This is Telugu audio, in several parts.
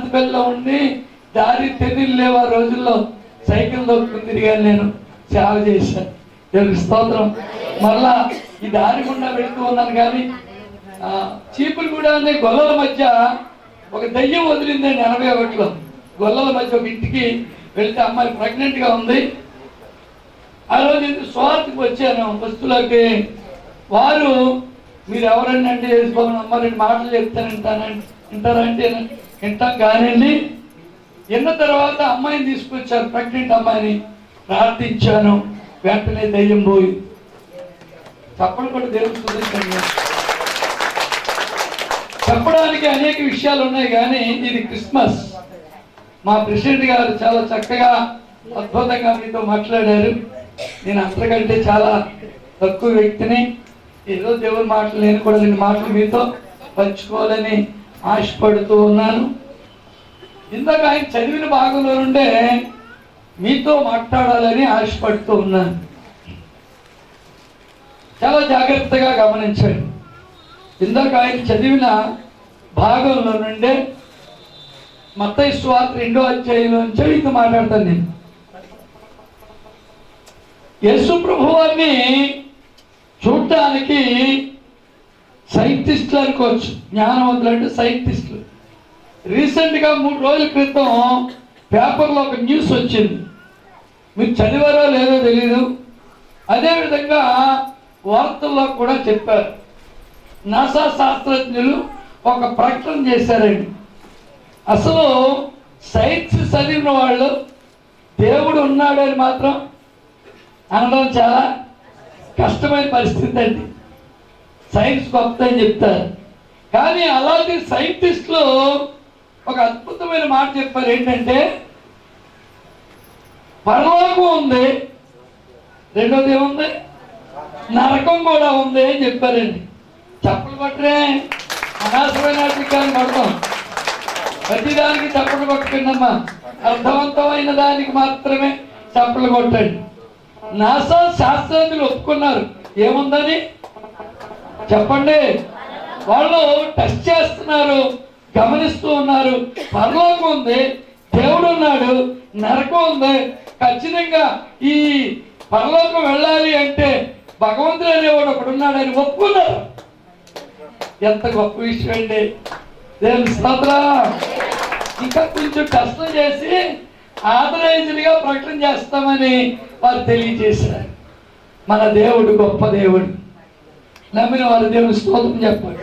శాంతిపల్లిలో ఉండి దారి తెలియలు లేవు ఆ రోజుల్లో. సైకిల్ దొక్కుని తిరిగాను నేను. సేవ చేశాను. దేవునికి స్తోత్రం. మరలా ఈ దారి గుండా వెళుతూ ఉన్నాను కానీ చీపులు కూడా అనే గొల్లల మధ్య ఒక దయ్యం వదిలిందండి ఎనభై ఒకటిలో. గొల్లల మధ్య ఒక ఇంటికి వెళ్తే అమ్మాయి ప్రెగ్నెంట్గా ఉంది. ఆ రోజు స్వార్థకి వచ్చాను. వస్తువులకి వారు మీరు ఎవరండి అంటే వేసుకోమని అమ్మ రెండు మాటలు చెప్తాను వింటానండి వింటారంటే వింటాం కానివ్వండి. విన్న తర్వాత అమ్మాయిని తీసుకొచ్చారు ప్రెగ్నెంట్ అమ్మాయిని ప్రార్థించాను. వెంటనే దయ్యం పోయి చెప్పడం కూడా దేవుడు చూపించండి చెప్పడానికి అనేక విషయాలు ఉన్నాయి కానీ ఇది క్రిస్మస్. మా ప్రెసిడెంట్ గారు చాలా చక్కగా అద్భుతంగా మీతో మాట్లాడారు. నేను అంతకంటే చాలా తక్కువ వ్యక్తిని. ఏదో దేవుని మాటలు నేను కూడా రెండు మాటలు మీతో పంచుకోవాలని ఆశపడుతూ ఉన్నాను. ఇందాక ఆయన చదివిన భాగంలో నుండే మీతో మాట్లాడాలని ఆశపడుతూ ఉన్నాను. చాలా జాగ్రత్తగా గమనించండి. ఇందాక ఆయన చదివిన భాగంలో నుండే మత్తయి స్వార్థ రెండో అధ్యాయంలో నుంచి మీతో మాట్లాడతాను నేను. యేసు ప్రభువాన్ని చూడటానికి సైంటిస్టులు అనుకోవచ్చు. జ్ఞానవంతులు అంటే సైంటిస్టులు. రీసెంట్గా మూడు రోజుల క్రితం పేపర్లో ఒక న్యూస్ వచ్చింది. మీరు చదివారో లేదో తెలీదు. అదేవిధంగా వార్తల్లో కూడా చెప్పారు. నాసా శాస్త్రజ్ఞులు ఒక ప్రకటన చేశారండి. అసలు సైన్స్ చదివిన వాళ్ళు దేవుడు ఉన్నాడని మాత్రం అనడం చాలా కష్టమైన పరిస్థితి అండి. సైన్స్ కొత్త అని చెప్తారు. కానీ అలాంటి సైంటిస్టులు ఒక అద్భుతమైన మాట చెప్పారు. ఏంటంటే పరలోకం ఉంది రెండోది ఏముంది? నరకం కూడా ఉంది అని చెప్పారండి. చప్పలు పట్టరే అనవసరమైన అధికారం పడతాం. ప్రతిదానికి చప్పలు కొట్టకండమ్మా అర్థవంతమైన దానికి మాత్రమే చప్పలు కొట్టండి. నాసా శాస్త్రజ్ఞులు ఒప్పుకున్నారు. ఏముందని? చెప్పండి. వాళ్ళు టెస్ట్ చేస్తున్నారు గమనిస్తూ ఉన్నారు. పరలోకం ఉంది దేవుడు ఉన్నాడు నరకం ఉంది. ఖచ్చితంగా ఈ పరలోకం వెళ్ళాలి అంటే భగవంతుడు అనేవాడు ఒకడు ఉన్నాడని ఒప్పుకున్నారు. ఎంత గొప్ప విషయం అండి. దేవుని స్తోత్ర. ఇంకా కొంచెం కష్టం చేసి ఆథరైజ్డ్గా ప్రకటన చేస్తామని వారు తెలియజేశారు. మన దేవుడు గొప్ప దేవుడు. నమ్మిన వారు దేవుని స్తోత్రం చెప్పాడు.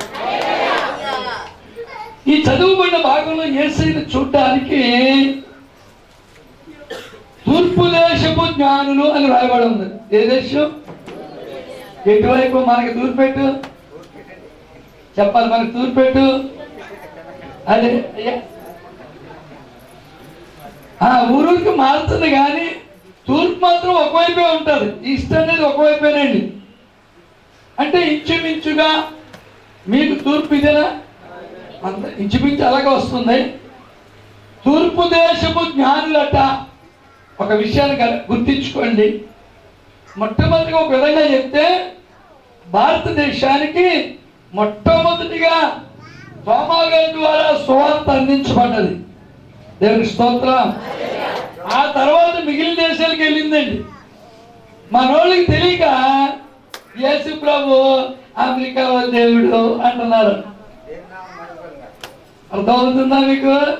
ఈ చదువుబడిన భాగంలో ఏసైన చూడడానికి తూర్పు దేశపు జ్ఞానులు అని రాయబడి ఉంది ఏ దేశం? ఎటువైపు మనకి తూర్పెట్టు చెప్పాలి మనకి తూర్పెట్టు అదే ఆ ఊరూరికి మారుతుంది కానీ తూర్పు మాత్రం ఒకవైపే ఉంటుంది. ఈస్ట్ అనేది ఒకవైపేనండి. అంటే ఇంచుమించుగా మీకు తూర్పు ఇదేనా? అంత ఇంచుమించు అలాగే వస్తుంది. తూర్పు దేశపు జ్ఞానులట ఒక విషయాన్ని గుర్తించుకోండి. మొట్టమొదటిగా ఒక విధంగా చెప్తే భారతదేశానికి మొట్టమొదటిగా సోమాగారి ద్వారా సువార్త అందించబడ్డది. దేవుని స్తోత్రం. ఆ తర్వాత మిగిలిన దేశాలకు వెళ్ళిందండి. మనోళ్ళకి తెలియక యేసు ప్రభు అమెరికా దేవుడు అంటున్నారు. అర్థమవుతుందా మీకు?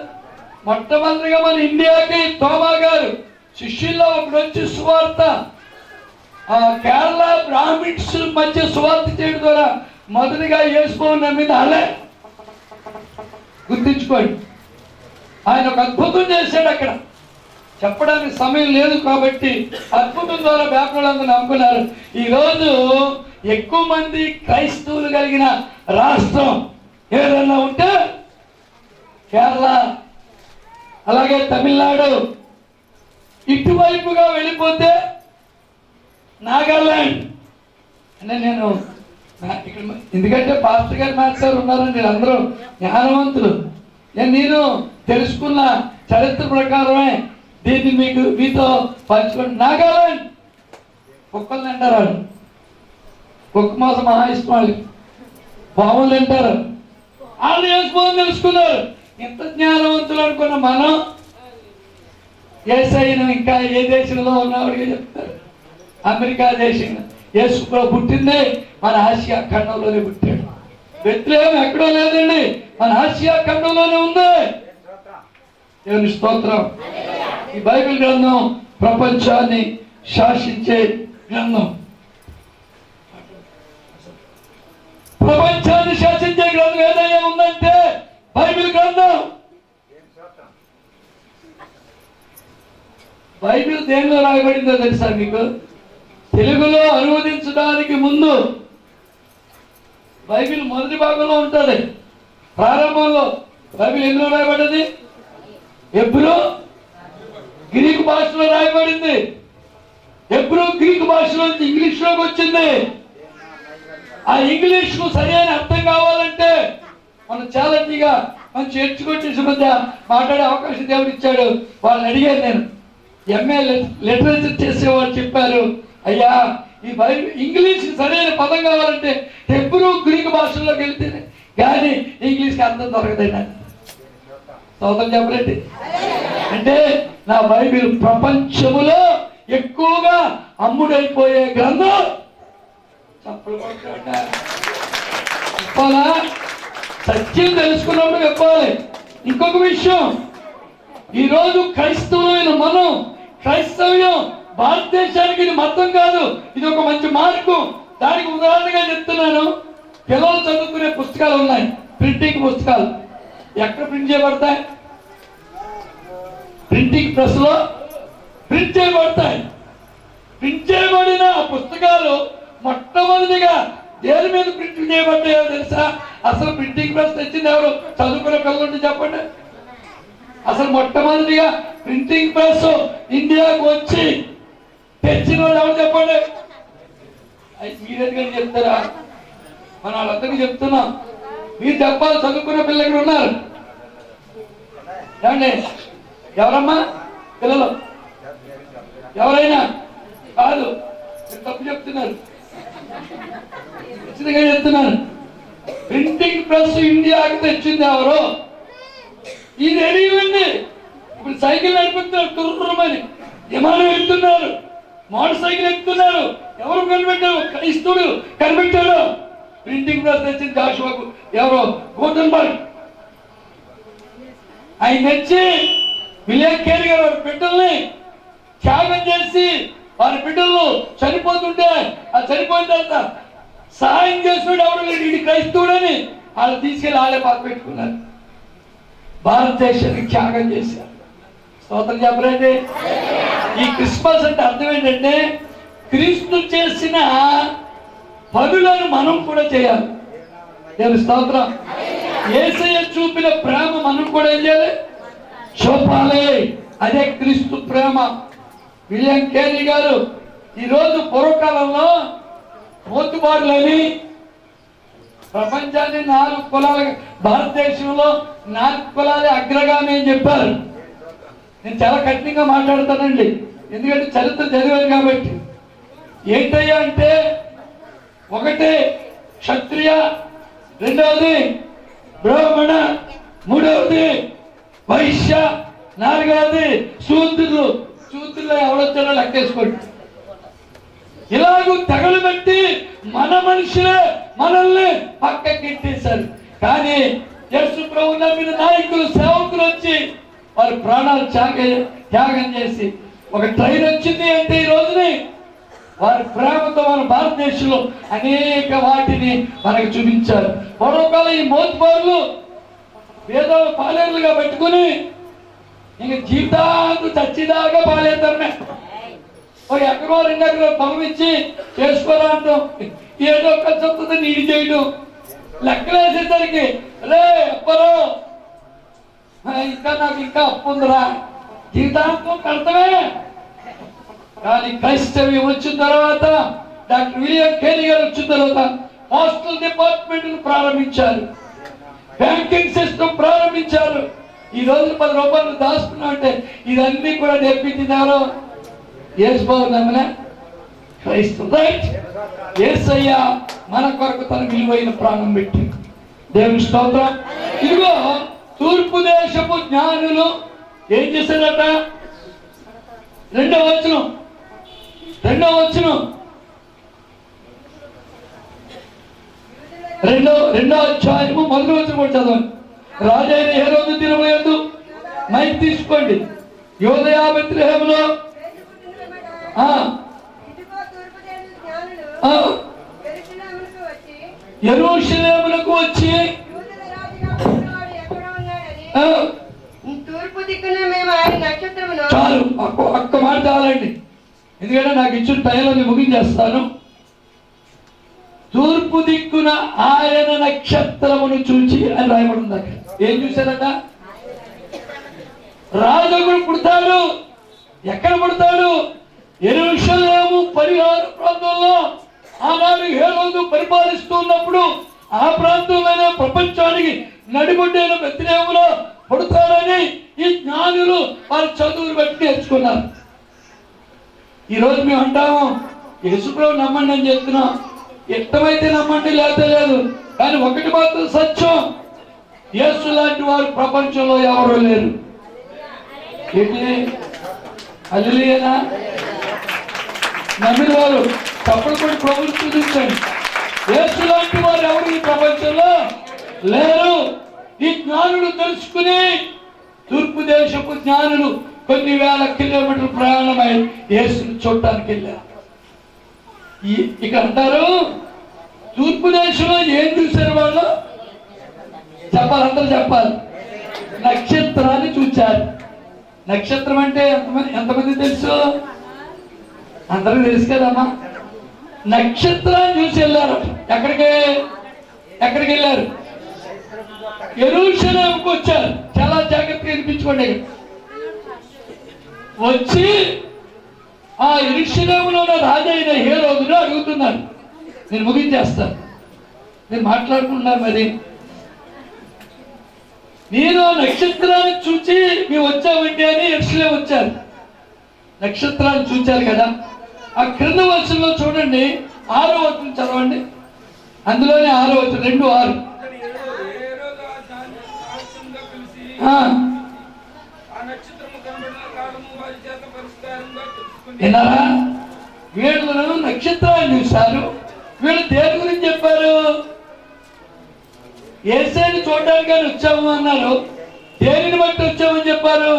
మొట్టమొదటిగా మన ఇండియాకి తోమా గారు శిష్యుల్లో ఒకడు వచ్చి సువార్త ఆ కేరళ బ్రాహ్మిన్స్ మధ్య సువార్త చేయడం ద్వారా మొదటిగా యేసుపోని నమ్మింది అలే. గుర్తించుకోండి. ఆయన ఒక అద్భుతం చేశాడు అక్కడ. చెప్పడానికి సమయం లేదు కాబట్టి అద్భుతం ద్వారా వ్యాపారులందరూ నమ్ముకున్నారు. ఈరోజు ఎక్కువ మంది క్రైస్తవులు కలిగిన రాష్ట్రం ఏదన్నా ఉంటే కేరళ అలాగే తమిళనాడు ఇటువైపుగా వెళ్ళిపోతే నాగాలాండ్. అంటే నేను ఇక్కడ ఎందుకంటే పాస్టర్ గారు మాస్టర్ ఉన్నారండి అందరూ జ్ఞానవంతులు. నేను నేను తెలుసుకున్న చరిత్ర ప్రకారమే దీన్ని మీకు మీతో పంచుకోండి నాగాలాండ్. కుక్కలు తింటారు వాళ్ళు కుక్క మాసం మహా ఇష్టం వాళ్ళకి పాములు తింటారు వాళ్ళు వేసుకోని తెలుసుకున్నారు. ఇంత జ్ఞానవంతులు అనుకున్న మనం ఏసైను ఇంకా ఏ దేశంలో ఉన్నవాడికి చెప్తారు. అమెరికా దేశం. ఏసుకులో పుట్టిందే మన ఆసియా ఖండంలోనే పుట్టాడు. వ్యతిరేకం ఎక్కడో లేదండి. మన ఆసియా ఖండంలోనే ఉంది. దేవుని స్తోత్రం. ఈ బైబిల్ గ్రంథం ప్రపంచాన్ని శాసించే గ్రంథం. ప్రపంచాన్ని శాసించే గ్రంథం ఏదైనా ఉందంటే బైబిల్ గ్రంథం. బైబిల్ దేనిలో రాయబడిందో తెలుసా మీకు? తెలుగులో అనువదించడానికి ముందు బైబిల్ మొదటి భాగంలో ఉంటుంది. ప్రారంభంలో బైబిల్ ఎందులో రాయబడ్డది? ఎప్పుడు గ్రీకు భాషలో రాయబడింది. ఎప్పుడు గ్రీకు భాషలో నుంచి ఇంగ్లీష్లోకి వచ్చింది. ఆ ఇంగ్లీష్కు సరైన అర్థం కావాలంటే మనం ఛాలెంజ్గా మనం చేర్చుకొచ్చేసి మధ్య మాట్లాడే అవకాశం దేవుడు ఇచ్చాడు. వాళ్ళని అడిగాను నేను. ఎంఏ లిటరేచర్ చేసేవాళ్ళు చెప్పారు. అయ్యా ఈ బైబిల్ ఇంగ్లీష్ సరైన పదం కావాలంటే ఎప్పుడు గ్రీకు భాషల్లోకి వెళ్తేనే కానీ ఇంగ్లీష్కి అర్థం దొరకదండి. సోదరు చెప్పలేండి అంటే నా బైబిల్ ప్రపంచములో ఎక్కువగా అమ్ముడైపోయే గ్రంథం చప్పలు చెప్పాలా? సత్యం తెలుసుకున్నప్పుడు చెప్పాలి. ఇంకొక విషయం. ఈరోజు క్రైస్తవులైన మనం క్రైస్తవ్యం భారతదేశానికి ఇది మతం కాదు. ఇది ఒక మంచి మార్గం దానికి ఉదాహరణగా చెప్తున్నాను. పిల్లలు చదువుకునే పుస్తకాలు ఉన్నాయి. ప్రింటింగ్ పుస్తకాలు. ఎక్కడ ప్రింట్ చేయబడతాయి? ప్రింటింగ్ ప్రెస్లో ప్రింట్ చేయబడతాయి. ప్రింట్ చేయబడిన పుస్తకాలు మొట్టమొదటిగా దేని మీద ప్రింట్ చేయబడ్డాయో తెలుసా? అసలు ప్రింటింగ్ ప్రెస్ తెచ్చింది ఎవరు? చదువుకునే పిల్లలు చెప్పండి. అసలు మొట్టమొదటిగా ప్రింటింగ్ ప్రెస్ ఇండియాకు వచ్చి తెచ్చిన వాళ్ళు ఎవరు చెప్పండి? మీరెందుకని చెప్తారా? మన వాళ్ళందరికీ చెప్తున్నాం. మీరు చెప్పాలి చదువుకునే పిల్లలు ఉన్నారు. ఏమండి? ఎవరమ్మా? పిల్లలు. ఎవరైనా? కాదు. మీరు తప్పు చెప్తున్నారు. ఖచ్చితంగా చెప్తున్నాను ప్రింటింగ్ ప్రెస్ ఇండియాకి తెచ్చింది ఎవరు? ఇది ఉంది ఇప్పుడు సైకిల్ నడిపిస్తున్నారు తుర్రమని. విమానం ఎక్కుతున్నారు. మోటార్ సైకిల్ ఎక్కుతున్నారు. ఎవరు కనిపెట్టారు? క్రైస్తుడు కనిపెట్టారు ప్రింటింగ్ ప్రెస్ తెచ్చింది జాషువాకు ఎవరు? గోటన్బర్గ్ ఆయన తెచ్చి విలియం కేరీ గారు వారి బిడ్డల్ని త్యాగం చేసి వారి బిడ్డలు చనిపోతుంటే ఆ చనిపోయిన తర్వాత సహాయం చేస్తున్నాడు ఎవరు లేడు, ఇది క్రైస్తవుడని వాళ్ళు తీసుకెళ్ళి వాళ్ళే పాత పెట్టుకున్నారు. భారతదేశానికి త్యాగం చేశారు. స్తోత్రం చెప్పరండి? ఈ క్రిస్మస్ అంటే అర్థం ఏంటంటే క్రీస్తు చేసిన పనులను మనం కూడా చేయాలి. నేను స్తోత్రం. ఏసయ్య చూపిన ప్రేమ మనం కూడా ఏం చేయాలి? చూపాలి అదే క్రీస్తు ప్రేమ. విలియం కేరీ గారు ఈరోజు పూర్వకాలంలో మోతుబారులని ప్రపంచాన్ని నాలుగు కులాలు భారతదేశంలో నాలుగు కులాలే అగ్రగామి అని చెప్పారు. నేను చాలా కఠినంగా మాట్లాడతానండి. ఎందుకంటే చరిత్ర చదివాను కాబట్టి. ఏంటయ్యా అంటే ఒకటి క్షత్రియ రెండవది బ్రాహ్మణ మూడవది వైశ్య నాలుగవది శూద్రులు శూద్రులు ఎవరొచ్చారో లెక్కేసుకోండి. ఇలాగూ తెగలు పెట్టి మన మనుషులే మనల్ని పక్కకిట్టేశారు కానీ యశు ప్రభు నమ్మిన నాయకులు సేవకులు వచ్చి వారి ప్రాణాలు త్యాగ త్యాగం చేసి ఒక ట్రైన్ వచ్చింది అంటే ఈ రోజుని వారి ప్రేమతో మన భారతదేశంలో అనేక వాటిని మనకు చూపించారు. పూర్వకాలం ఈ మోతుబారులు వేదాలు పాలేరులుగా పెట్టుకుని ఇంక జీవితాంతం చచ్చిదాకా పాలేతరమే ఒక ఎకరో రెండు ఎకరో పొలం ఇచ్చి చేసుకోరా అంటాం ఏదో ఖర్చు వస్తుంది నీడి చేయడం. లెక్కలేసేసరికి రే ఎప్పరో ఇంకా నాకు ఇంకా అప్పు ఉందిరా. జీవితాంతం కడతమే. కానీ క్రైస్తవ్యం వచ్చిన తర్వాత డాక్టర్ విలియం కేరీ గారు వచ్చిన తర్వాత హాస్టల్ డిపార్ట్మెంట్ ప్రారంభించారు. బ్యాంకింగ్ సిస్టమ్ ప్రారంభించారు. ఈ రోజు పది రూపాయలు దాచుకున్నా అంటే ఇదన్నీ కూడా నేర్పించినారు. ఏసు యేసు బాబు రైట్ మన కొరకు తన విలువైన ప్రాణం పెట్టి దేవుని స్తోత్రం. ఇదిగో తూర్పు దేశపు జ్ఞానులు ఏం చేశారట? రెండవ వచనం. రెండవ వచనం. రెండో రెండో అధ్యాయము మొదటి వచ్చిన కూడా చదవండి. రాజైన ఏ రోజు తినబోయేందు మైక్ తీసుకోండి. యోదయా ఆ, యెరూషలేమునకు వచ్చి తూర్పు దిక్కున మేము ఆయన నక్షత్రమును చాలు ఒక్క మాట చాలండి. ఎందుకంటే నాకు ఇచ్చిన టైంలో నేను ముగించేస్తాను. తూర్పు దిక్కున ఆయన నక్షత్రమును చూచి అని రాయబడింది అక్కడ. ఏం చూశారట? రాజగుడు పుడతాడు. ఎక్కడ పుడతాడు? ఎరుషలేము పరిహార ప్రాంతంలో. ఆనాడు ఏ రోజు పరిపాలిస్తూ ఉన్నప్పుడు ఆ ప్రాంతంలోనే ప్రపంచానికి నడిగొడ్డైన వ్యతిరేకంలో పుడతాడని ఈ జ్ఞానులు వారి చదువులు బట్టి నేర్చుకున్నారు. ఈ రోజు మేము అంటాము యేసుప్రభు నమ్మండి అని చెప్తున్నాం. ఇష్టమైతే నమ్మండి లేకపోతే లేదు. కానీ ఒకటి మాత్రం సత్యం యేసు లాంటి వారు ప్రపంచంలో ఎవరు లేరు. ఏంటి? అల్లియేనా నమ్మిన వారు తప్పుడు కూడా ప్రభుత్వం చూపించండి యేసు లాంటి వారు ఎవరు ఈ ప్రపంచంలో లేరు. ఈ జ్ఞానులు తెలుసుకుని తూర్పు దేశపు జ్ఞానులు కొన్ని వేల కిలోమీటర్ల ప్రయాణమై యేసును చూడటానికి వెళ్ళారు. ఇక అంటారు తూర్పు దేశంలో ఏం చూశారు వాళ్ళు చెప్పాలంటారు చెప్పాలి. నక్షత్రాన్ని చూచారు. నక్షత్రం అంటే ఎంతమంది ఎంతమంది తెలుసు? అందరూ తెలుసు కదమ్మా. నక్షత్రాన్ని చూసి వెళ్ళారు. ఎక్కడికి? ఎక్కడికి వెళ్ళారు? ఎరుషలేంకి వచ్చారు. చాలా జాగ్రత్తగా వినిపించుకోండి వచ్చి ఆ ఎరుషలేములో ఉన్న రాజైన ఏ రోజును అడుగుతున్నారు. నేను ముగించేస్తాను. నేను మాట్లాడుకుంటున్నాను మరి. నేను నక్షత్రాన్ని చూచి మేము వచ్చామండి అని ఎరుసలే వచ్చారు. నక్షత్రాన్ని చూచారు కదా. ఆ క్రింద వర్షంలో చూడండి. ఆరో వచనం చదవండి. అందులోనే ఆరో వచనం రెండు ఆరు అతడు ఏడో- ఏడోగా దాన్ని రహస్యంగా పిలిచి, ఆ, ఆ నక్షత్రము కనబడిన కాలము వారి చేత పరిష్కారంగా తెలుసుకుని విన్నారా వీళ్ళు నక్షత్రాలు చూశారు. వీళ్ళు దేని గురించి చెప్పారు? ఏసేని చూడడానికి అని వచ్చాము అన్నారు. దేనిని బట్టి వచ్చామని చెప్పారు?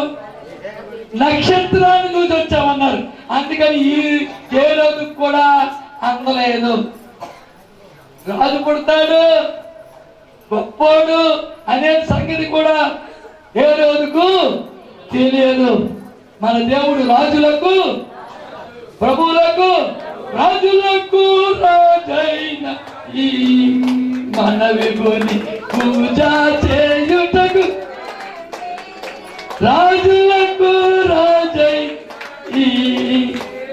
నక్షత్రాన్ని చూసి వచ్చామన్నారు అందుకని ఈ ఏ రోజు కూడా అందలేదు. రాజు పుడతాడు గొప్పోడు అనే సంగతి కూడా ఏ రోజుకు తెలియదు. మన దేవుడు రాజులకు ప్రభువులకు రాజులకు రాజైన ఈ మన విభుని పూజ చేయుటకు రాజులకు రాజై ఈ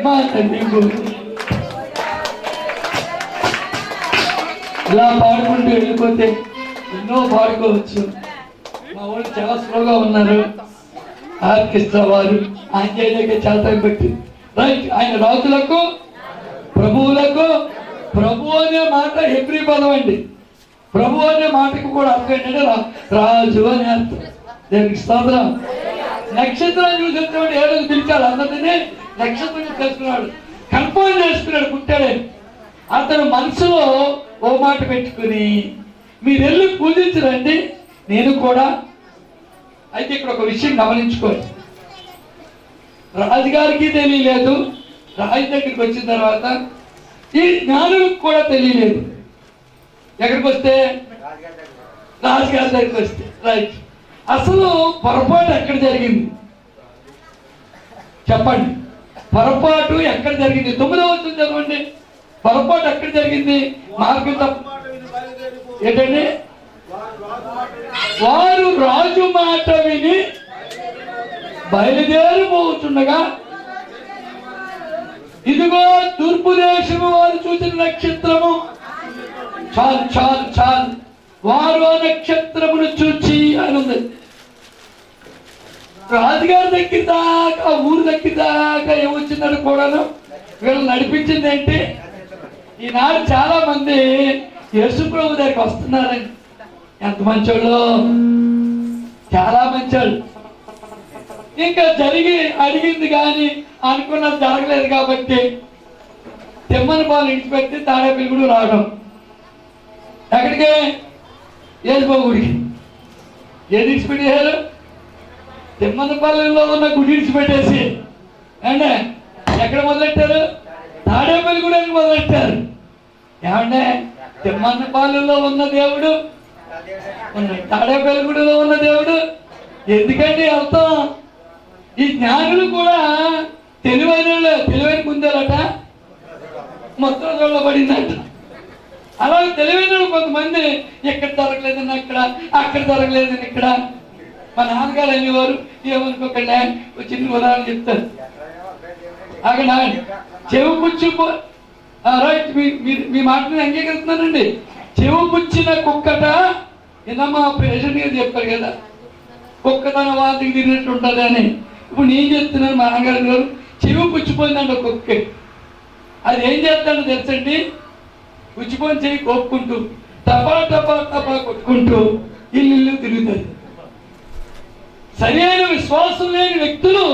మన విభుని ఇలా పాడుకుంటూ వెళ్ళిపోతే ఎన్నో పాడుకోవచ్చు. మా వాళ్ళు చాలా స్లోగా ఉన్నారు. ఆర్కెస్ట్రా వారు ఆంజనేయ చాలా టైం పెట్టింది రైట్. ఆయన రాజులకు ప్రభువులకు ప్రభు అనే మాట హెబ్రి పదం అండి. ప్రభు అనే మాటకు కూడా అర్థం ఏంటంటే రా- రాజు అని అర్థం. దేనికి స్తోత్రం. నక్షత్రం చూసి వచ్చేవాడు ఏ పిలిచాడు? అందరినీ నక్షత్రం చూసి తెలుసుకున్నాడు కన్ఫర్మ్ చేసుకున్నాడు పుట్టాడే. అతను మనసులో ఓ మాట పెట్టుకుని మీరు వెళ్ళి పూజించరండి నేను కూడా. అయితే ఇక్కడ ఒక విషయం గమనించుకోండి. రాజుగారికి తెలియలేదు. రాజు దగ్గరికి వచ్చిన తర్వాత ఈ జ్ఞానులకు కూడా తెలియలేదు. ఎక్కడికి వస్తే? రాజుగారి దగ్గరికి వస్తే. రైట్ అసలు పొరపాటు ఎక్కడ జరిగింది? చెప్పండి. పొరపాటు ఎక్కడ జరిగింది? తొమ్మిదవ వచ్చింది చదవండి. పొరపాటు ఎక్కడ జరిగింది? మార్గం తప్ప ఏంటండి? వారు రాజు మాట విని బయలుదేరిపోతుండగా ఇదిగో తూర్పు దేశము వారు చూసిన నక్షత్రము. చాలు చాలు చాలు. వారు ఆ నక్షత్రమును చూచి అని ఉంది. రాజుగారి దగ్గర దాకా ఊరు దగ్గర దాకా ఏమొచ్చిందని కూడాను వీళ్ళు నడిపించింది ఏంటి? ఈనాడు చాలా మంది యేసు దగ్గరికి వస్తున్నారండి. ఎంత మంచోళ్ళు? చాలా మంచోళ్ళు. ఇంకా జరిగి అడిగింది కానీ అనుకున్నది జరగలేదు కాబట్టి తిమ్మని పాలు ఇడిచిపెట్టి తాడేపల్లి గుడి రావడం. ఎక్కడికి? ఏజ్బాబు గుడికి. ఏది ఇడిచిపెట్టేశారు? తిమ్మనపల్లిలో ఉన్న గుడి ఇడిచిపెట్టేసి. అంటే ఎక్కడ మొదలెట్టారు? తాడేపల్లి అని మొదలెట్టారు. ఏమంటే తిమ్మనపల్లిలో ఉన్న దేవుడు? తాడేపల్లి గుడిలో ఉన్న దేవుడు? ఎందుకంటే వెళ్తాం? ఈ జ్ఞానులు కూడా తెలివైన తెలివైన కుందేలట మొత్తం రోడ్లో పడిందంట అలా తెలివైన కొంతమంది ఇక్కడ దొరకలేదని అక్కడ అక్కడ దొరకలేదని ఇక్కడ. మా నాన్నగారు అనేవారు ఏమనుకోకండి ఒక చిన్న ఉదాహరణ చెప్తారు అక్కడ చెవు పుచ్చిపో రైట్ మీ మీ- మాటని అంగీకరిస్తున్నానండి. చెవు పుచ్చిన కుక్కట ఇందమ్మా పేషెంట్ గారు చెప్పారు కదా కుక్క తన వాటికి తిరిగినట్టు ఉంటుంది అని. ఇప్పుడు నేను చెప్తున్నాను మా నాన్నగారు గారు చెవి ఒక కుక్క. అది ఏం చేస్తాడో తెలుసండి? పుచ్చిపోయిన చెయ్యి కొట్టుకుంటూ టపా టపా టపా కొట్టుకుంటూ ఇల్లు ఇల్లు తిరుగుతుంది. సరైన విశ్వాసం లేని వ్యక్తులు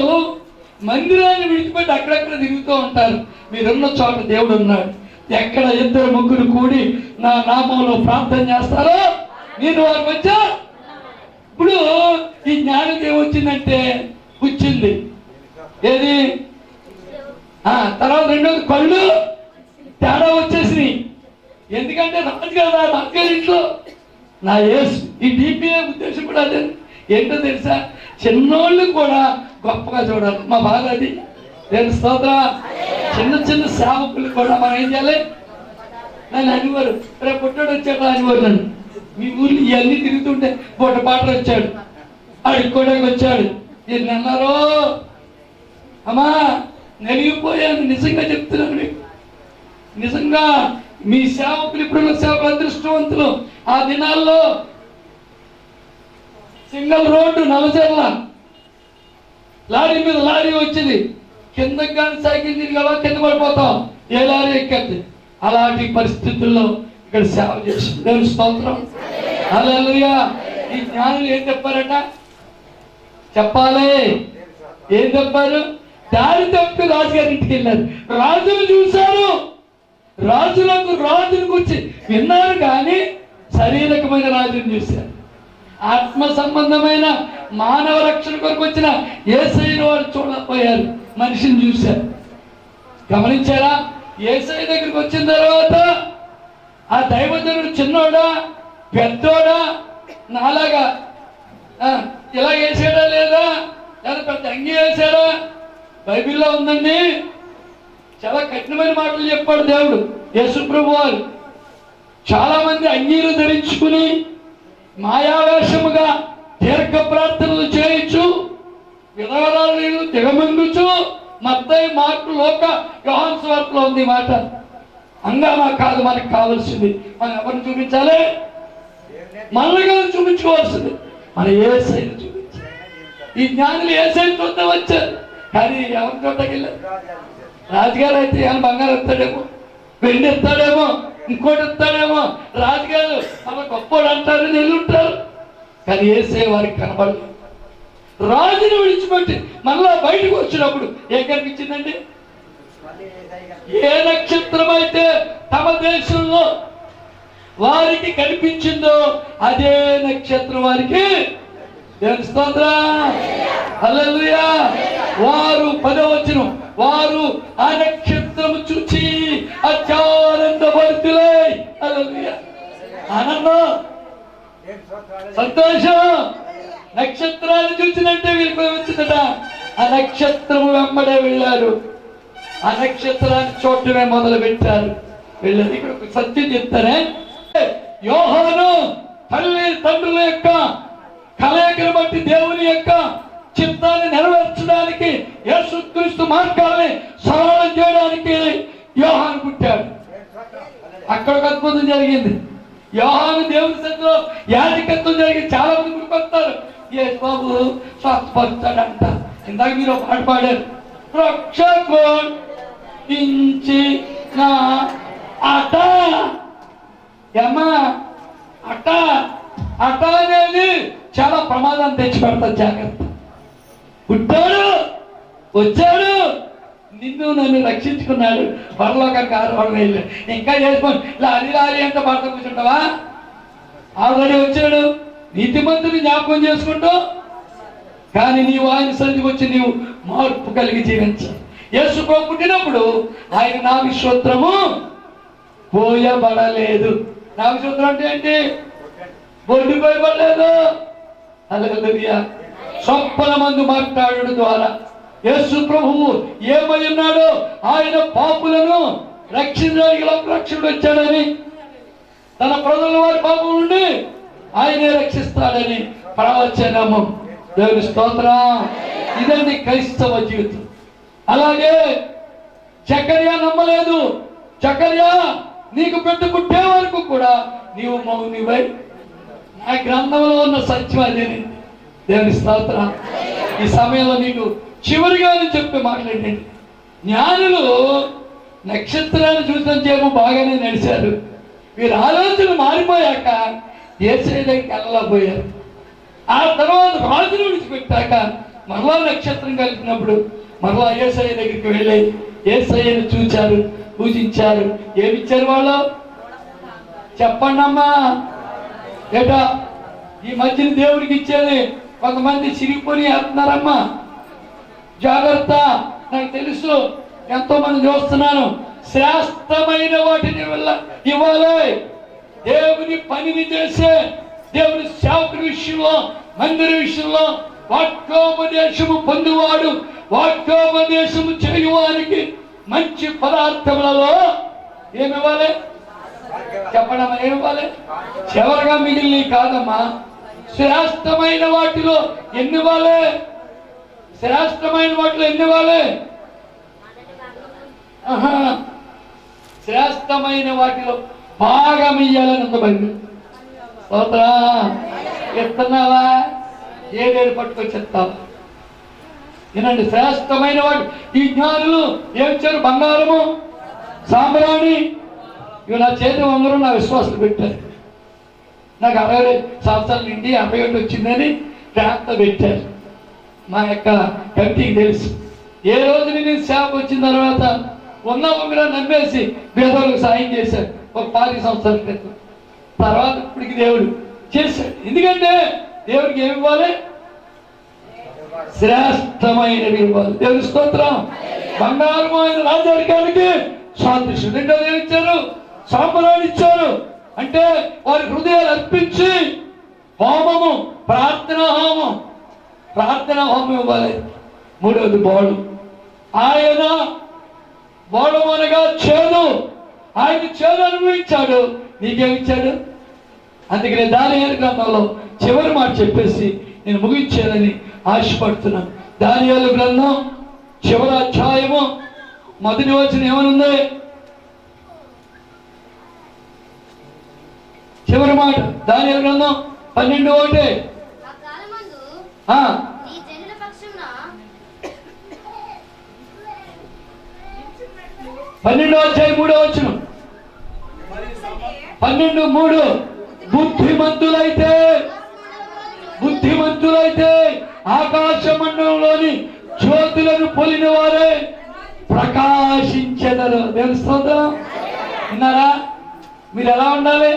మందిరాన్ని విడిచిపెట్టి అక్కడక్కడ తిరుగుతూ ఉంటారు. మీరున్న చోట దేవుడు ఉన్నాడు. ఎక్కడ ఇద్దరు ముగ్గురు కూడి నా నామంలో ప్రార్థన చేస్తారో నేను వారి మధ్య? ఇప్పుడు ఈ జ్ఞానం ఏమొచ్చిందంటే పుచ్చింది ఏది? తర్వాత రెండోది కళ్ళు తేడా వచ్చేసినాయి. ఎందుకంటే రాజు కదా రాజుగారి ఇంట్లో నా యేసు ఈ డిపిఏ ఉద్దేశం కూడా అదే. ఏంటో తెలుసా? చిన్నోళ్ళు కూడా గొప్పగా చూడాలి. మా బాధ అది నేను స్తోత్ర. చిన్న చిన్న సేవకులు కూడా మనం ఏం చేయాలి? నన్ను అనివారు రేపు పుట్టాడు వచ్చాడు అనివారు నన్ను. మీ ఊర్లో ఇవన్నీ తిరుగుతుంటే పూట పాటలు వచ్చాడు. అడుక్కోడానికి వచ్చాడు. ఇది అన్నారో అమ్మా నలిగిపోయాను. నిజంగా చెప్తున్నాను మీకు. నిజంగా మీ సేవకులు ఇప్పుడున్న సేవకులు అదృష్టవంతులు. ఆ దినాల్లో సింగల్ రోడ్డు నవచర్ల లారీ మీద లారీ వచ్చింది. కిందకి కానీ సైకిల్ తిరిగావా కింద పడిపోతాం. ఏ లారీ ఎక్కద్ది అలాంటి పరిస్థితుల్లో ఇక్కడ సేవ చేస్తుంది స్తోత్రం. హల్లెలూయా ఈ జ్ఞానులు ఏం చెప్పారట? చెప్పాలి. ఏం చెప్పారు? దారి తప్పి రాజుగారి ఇంటికి వెళ్ళారు. రాజును చూశారు. రాజులకు రాజుని గురించి విన్నారు కానీ శారీరకమైన రాజుని చూశారు. ఆత్మ సంబంధమైన మానవ రక్షణ కొరకు వచ్చిన ఏసైన వారు చూడకపోయారు మనిషిని చూశారు. గమనించారా? ఏసై దగ్గరికి వచ్చిన తర్వాత ఆ దైవజనుడు చిన్నోడా పెద్దోడా నాలాగా ఇలా వేసాడా లేదా? లేదా పెద్ద అంగి వేసాడా? బైబిల్లో ఉందండి. చాలా కఠినమైన మాటలు చెప్పాడు దేవుడు. యేసుప్రభు వారు చాలా మంది అంగీలు ధరించుకుని మాయావేషముగా దీర్ఘ ప్రార్థనలు చేయొచ్చు విధవరాలు దిగమందుచు మద్దయి మార్పు లోక యోహాన్ స్వార్తలో ఉంది మాట. అంగామా కాదు మనకు కావాల్సింది. మనం ఎవరిని చూపించాలి? మనల్ని కాదు చూపించుకోవాల్సింది. మన ఏ సైడ్ ఈ జ్ఞానులు ఏ సైడ్ చూద్దాం వచ్చారు. కానీ ఎవరి చోటకి రాజుగారు అయితే ఏమైనా బంగారం ఇస్తాడేమో? వెండి ఇస్తాడేమో? ఇంకోటి ఇస్తాడేమో? రాజుగారు అలా గొప్పోడు అంటారు నీళ్ళు కానీ ఏసే వారికి కనబడదు రాజుని విడిచిపెట్టి మళ్ళా బయటకు వచ్చినప్పుడు ఏం కనిపించిందండి ఏ నక్షత్రం అయితే తమ దేశంలో వారికి కనిపించిందో అదే నక్షత్రం వారికి. తెలుస్తోందా స్తోత్రం. వారు పదవచనం వారు ఆ నక్షత్రము చూచి అత్యానందభరితులై హల్లెలూయా. ఆనందం. సంతోషం. నక్షత్రాలు చూసినట్టే వీళ్ళు వచ్చిందట ఆ నక్షత్రము వెంబడే వెళ్ళారు. ఆ నక్షత్రాన్ని చూడటమే మొదలు పెట్టారు వెళ్ళారు ఇక్కడ సత్యం చెప్తారే యోహాను తల్లి తండ్రుల యొక్క కలయికను బట్టి దేవుని యొక్క చిత్తాన్ని నెరవేర్చడానికి యేసుక్రీస్తు మార్గాల్ని సరళం చేయడానికి యోహాను పుట్టాడు. అక్కడ ఒక అద్భుతం జరిగింది. యోహాను దేవుని సన్నిధిలో యాజకత్వం జరిగి చాలా మంది గురికొస్తారు ఏ బాబు స్వస్థపరుస్తాడంట ఇందాక మీరు పాట పాడారు. రక్షకుంచి నా అట ఏమ్మా అట్ట అట్ట అనేది చాలా ప్రమాదం తెచ్చిపెడతారు జాగ్రత్త. పుట్టాడు వచ్చాడు నిన్ను నన్ను రక్షించుకున్నాడు. పరలోకం ఆరోహణ వెళ్ళాడు ఇంకా చేసుకోండి లారీ లారీ అంత భర్త కూర్చుంటావా? ఆల్రెడీ వచ్చాడు. నీతిమంతుని జ్ఞాపకం చేసుకుంటూ కానీ నీవు ఆయన సన్నిధికి వచ్చి నీవు మార్పు కలిగి జీవించాలి యేసు పుట్టినప్పుడు ఆయన నా విశ్వత్రము పోయబడలేదు. నా అంటే ఏంటి? బొడ్డు పోయబడలేదు అలగలుగా స్వప్న మందు మాట్లాడు ద్వారా. యేసు ప్రభువు ఏమై ఉన్నాడో ఆయన పాపులను రక్షించడానికి రక్షకుడు వచ్చాడని. తన ప్రజల వారి పాపం నుండి ఆయనే రక్షిస్తాడని ప్రవచనము. దేవుని స్తోత్ర. ఇదండి క్రైస్తవ జీవితం. అలాగే చక్కర్యా నమ్మలేదు. చక్కర్య నీకు పెద్ద పుట్టే వరకు కూడా నీవు మౌనివై. నా గ్రంథంలో ఉన్న సత్యం అదేని దేవుని స్తోత్ర. ఈ సమయంలో నీకు చివరిగా నేను చెప్పి మాట్లాడండి జ్ఞానులు నక్షత్రాన్ని చూసిన చేపు బాగానే నడిచారు. వీరు ఆలోచన మారిపోయాక ఏసై వెళ్ళలేకపోయారు ఆ తర్వాత రాజును విడిచిపెట్టాక మరలా నక్షత్రం కలిపినప్పుడు మరలా ఏసఐ దగ్గరికి వెళ్ళి ఏసఐని చూచారు పూజించారు. ఏమిచ్చారు వాళ్ళు? చెప్పండి అమ్మా ఏటా? ఈ మధ్యన దేవుడికి ఇచ్చేది కొంతమంది చిరిగిపోయి వేస్తున్నారమ్మా జాగ్రత్త. నాకు తెలుసు. ఎంతో మంది చూస్తున్నాను. శ్రేష్టమైన వాటిని వల్ల ఇవ్వాలి. దేవుని పనిని చేసే దేవుని సేవకుడి విషయంలో మందిర విషయంలో వాక్యోపదేశము పొందువాడు వాక్యోపదేశం చేయువానికి మంచి పదార్థములలో ఏమి ఇవ్వాలి చెప్పడం ఏమి ఇవ్వాలి చివరగా మిగిలిన కాదమ్మా. శ్రేష్టమైన వాటిలో ఎన్ని ఇవ్వాలి శ్రేష్టమైన వాటిలో ఎన్ని ఇవ్వాలి శ్రేష్టమైన వాటిలో బాగా మియ్యాలని ఉంది బైబిల్. స్తోత్రా. ఇస్తున్నావా పట్టుకొచ్చి చెప్తావా ఇలాంటి శ్రేష్టమైన వాటి ఈ జ్ఞానులు ఏమిచ్చారు బంగారము సాంబ్రాణి. ఇవి నా చేతి వంగరం నా విశ్వాసం పెట్టారు. నాకు అరవై సంవత్సరాల నుండి అరవై ఒకటి వచ్చిందని ప్రాంత పెట్టారు. మా యొక్క కమిటీకి తెలుసు. ఏ రోజు నేను శాప వచ్చిన తర్వాత ఉన్న ఒకరు నమ్మేసి పేదలకు సాయం చేశారు. ఒక పాతి సంవత్సరాల క్రితం. తర్వాత ఇప్పటికి దేవుడు చేశాడు. ఎందుకంటే దేవుడికి ఏమి ఇవ్వాలి? శ్రేష్టమైన ఇవ్వాలి. దేవుని స్తోత్రం. బంగారం ఆయన రాజరికానికి సాదృశ్యం రెండోది ఇచ్చారు సాంబరాన్ని ఇచ్చారు. అంటే వారి హృదయాలు అర్పించి హోమము ప్రార్థన హోమం. ప్రార్థన హోమం ఇవ్వాలి. మూడవది బోడు. ఆయన బోడం అనగా చేదు. ఆయన చేదు అనుభవించాడు. నీకేమిచ్చాడు అందుకనే దాని గ్రంథంలో చివరి మాట చెప్పేసి నేను ముగించాలని ఆశపడుతున్నాను. దానియాల గ్రంథం చివరి అధ్యాయము. మొదటి వచ్చిన ఏమనుంది? చివరి మాట. దానియాల గ్రంథం పన్నెండు ఒకటి. ఆ కాలమందు ఆ, నీ జనుల పక్షమున పన్నెండో అధ్యాయం మూడో వచ్చిన పన్నెండు మూడు. బుద్ధిమంతులైతే ఆకాశ మండలంలోని జ్యోతులను పొలిన వారే ప్రకాశించెదరు. దేవుని స్తోత్రం. విన్నారా? మీరు ఎలా ఉండాలి?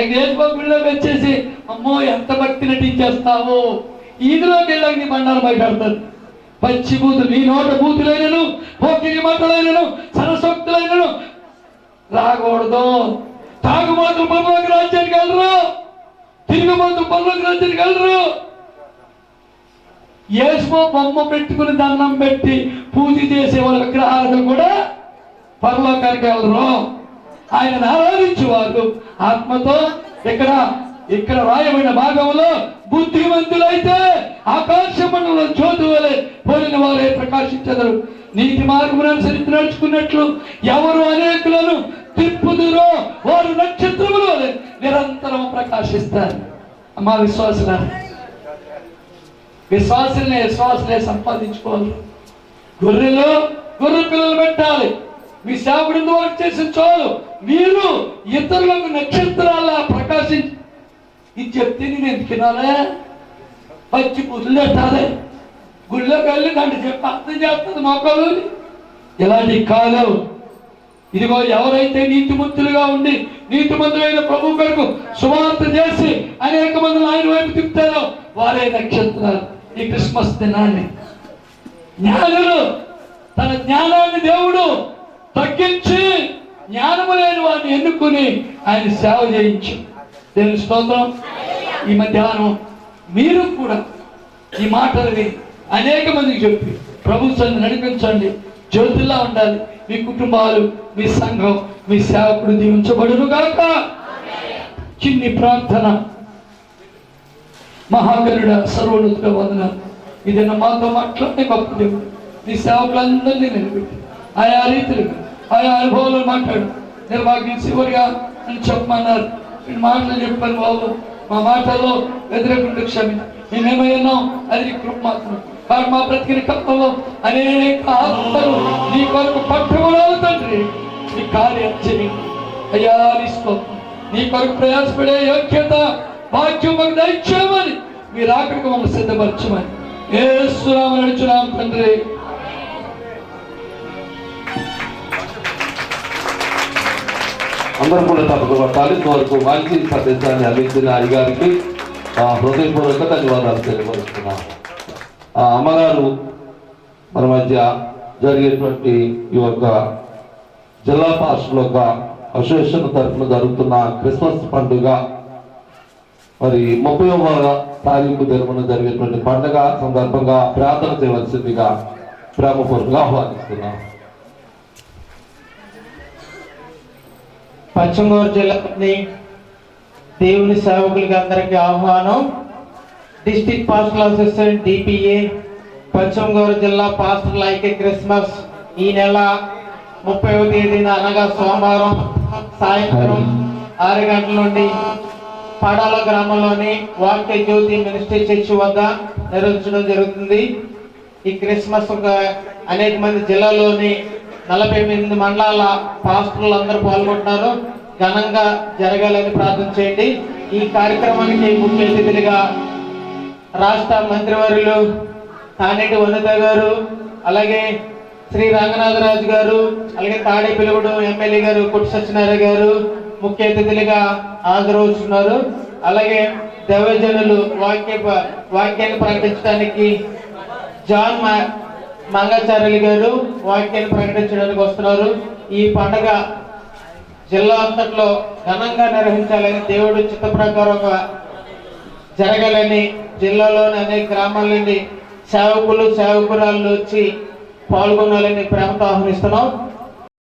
ఇక దేశభక్తుల్లో వచ్చేసి అమ్మో ఎంత భక్తి నటించేస్తావు. ఈదులోకి వెళ్ళాక నీ బండాలు బయటడతారు పచ్చి బూతులు నీ నోట బూతులైనను పోకిరి మాటలైనను సరస్వక్తులైనను రాకూడదు. తాగుమాతులు పనులకు రాజ్యానికి వెళ్ళరు. తిరుగుమాతులు పనులకు రాజ్యానికి వెళ్ళరు. యేసుమో బొమ్మ పెట్టుకుని దండం పెట్టి పూజ చేసే వాళ్ళ విగ్రహాలకు కూడా పరలోకానికి వెళ్ళరు. ఆయన ఆరాధించేవారు. ఆత్మతో ఇక్కడ ఇక్కడ రాయబడిన భాగంలో బుద్ధిమంతులైతే ఆకాశమండలో జ్యోతి వలె పోలిన వారే ప్రకాశించదరు. నీతి మార్గమును అనుసరించి నడుచుకున్నట్లు ఎవరు అనేకులను తిప్పుదురో వారు నక్షత్రములు వలె నిరంతరం ప్రకాశిస్తారు. మా విశ్వాసుల విశ్వాసనే విశ్వాసులే సంపాదించుకోవాలి. గొర్రెలు గొర్రె పిల్లలు పెట్టాలి. మీ సేవకుడు వరకు చేసిన చాలు? మీరు ఇతరులకు నక్షత్రాల ప్రకాశించి ఇది చెప్తే నేను తినాలే పచ్చి పూజలు పెట్టాలి. గుళ్ళోకి వెళ్ళి నన్ను చెప్పి అర్థం చేస్తుంది మొక్కలు ఇలాంటి కాదు ఇదిగో ఎవరైతే నీతిమంతులుగా ఉండి నీతిమంతులైన ప్రభు కొరకు సువార్త చేసి అనేక మంది ఆయన వైపు తిప్పుతారో వారే నక్షత్రాలు. ఈ క్రిస్మస్ దినాన్ని. జ్ఞానులు తన జ్ఞానాన్ని దేవుడు తగ్గించి జ్ఞానము లేని వారిని ఎన్నుకుని ఆయన సేవ చేయించు. దేవుని స్తోత్రం. ఈ మధ్యాహ్నం మీరు కూడా ఈ మాటలని అనేక మందికి చెప్పి ప్రభుత్వాన్ని నడిపించండి. జ్యోతిలా ఉండాలి. మీ కుటుంబాలు మీ సంఘం మీ సేవకుడు దీవించబడును గాక చిన్ని ప్రార్థన. మహాగరుడ సర్వోన్నతుడ వందన. ఇదన్న మాతో మాట్లాడే గొప్ప దేవుడు. నీ సేవకులందరినీ నిలబెట్టి ఆయా రీతిలుగా ఆయా అనుభవాలు మాట్లాడు. నిర్వాగ్యం చివరిగా అని చెప్పమన్నారు. నేను మాటలు చెప్పాను బాబు. మా మాటల్లో వ్యతిరేకుండా క్షమి మేమేమయ్యాం అది కృప మాత్రం కానీ మా బ్రతికిన కప్పలో అనేక ఆత్మలు నీ కొరకు పట్టుకులో తండ్రి. నీ కార్యం చేయండి అయ్యా నీ స్తోత్రం. నీ కొరకు ప్రయాసపడే యోగ్యత భాగ్యం మాకు దయచేయమని. మీరు ఆఖరికి మమ్మల్ని సిద్ధపరచమని. ఏ సురామ నడుచున్నాం తండ్రి. అందరూ కూడా తప్పక పట్టాలి ఇంతవరకు మంచి సందేశాన్ని అందించిన అయ్యగారికి ఆ, హృదయపూర్వక ధన్యవాదాలు తెలియపరుస్తున్నాం. ఆ అమ్మగారు మన మధ్య జరిగేటువంటి ఈ యొక్క జిల్లా పార్షల్ యొక్క అసోసియేషన్ తరఫున జరుగుతున్న క్రిస్మస్ పండుగ మరి ముప్పైవ తారీఖు దినమున జరిగేటువంటి పండుగ సందర్భంగా ప్రార్థన చేయవలసిందిగా ప్రేమపూర్వకంగా ఆహ్వానిస్తున్నాం. పశ్చిమ గోదావరి జిల్లాలోని దేవుని సేవకులకి అందరికీ ఆహ్వానం. డిస్టిక్ పాస్టల్ అసిస్టెంట్ డిపిఏ పశ్చిమ గోదావరి జిల్లా పాస్టర్ల ఐక్య క్రిస్మస్. ఈ నెల ముప్పైవ తేదీన అనగా సోమవారం సాయంత్రం ఆరు గంటల నుండి పాడాల గ్రామంలోని వాక్య జ్యోతి మినిస్ట్రీ చర్చి వద్ద నిర్వహించడం జరుగుతుంది. ఈ క్రిస్మస్ ఒక అనేక మంది జిల్లాలోని నలభై ఎనిమిది మండలాల పాస్టర్లు అందరూ పాల్గొంటున్నారు. ఘనంగా జరగాలని ప్రార్థన చేయండి. ఈ కార్యక్రమానికి ముఖ్య అతిథులుగా రాష్ట్ర మంత్రివర్యులు తానేటి వనిత గారు అలాగే శ్రీ రంగనాథరాజు గారు అలాగే తాడే పిలుగుడు ఎమ్మెల్యే గారు కొట్టి సత్యనారాయణ గారు ముఖ్య అతిథులుగా హాజరవుతున్నారు అలాగే దైవజనులు వాక్య వాక్యాన్ని ప్రకటించడానికి జాన్ మంగాచార్యులు గారు వాక్యాన్ని ప్రకటించడానికి వస్తున్నారు. ఈ పండగ జిల్లా అంతట్లో ఘనంగా నిర్వహించాలని దేవుడు చిత్త ప్రకారంగా జరగాలని జిల్లాలోని అనేక గ్రామాల నుండి సేవకులు సేవకురాళ్ళు వచ్చి పాల్గొనాలని ప్రేమతో ఆహ్వానిస్తున్నాం.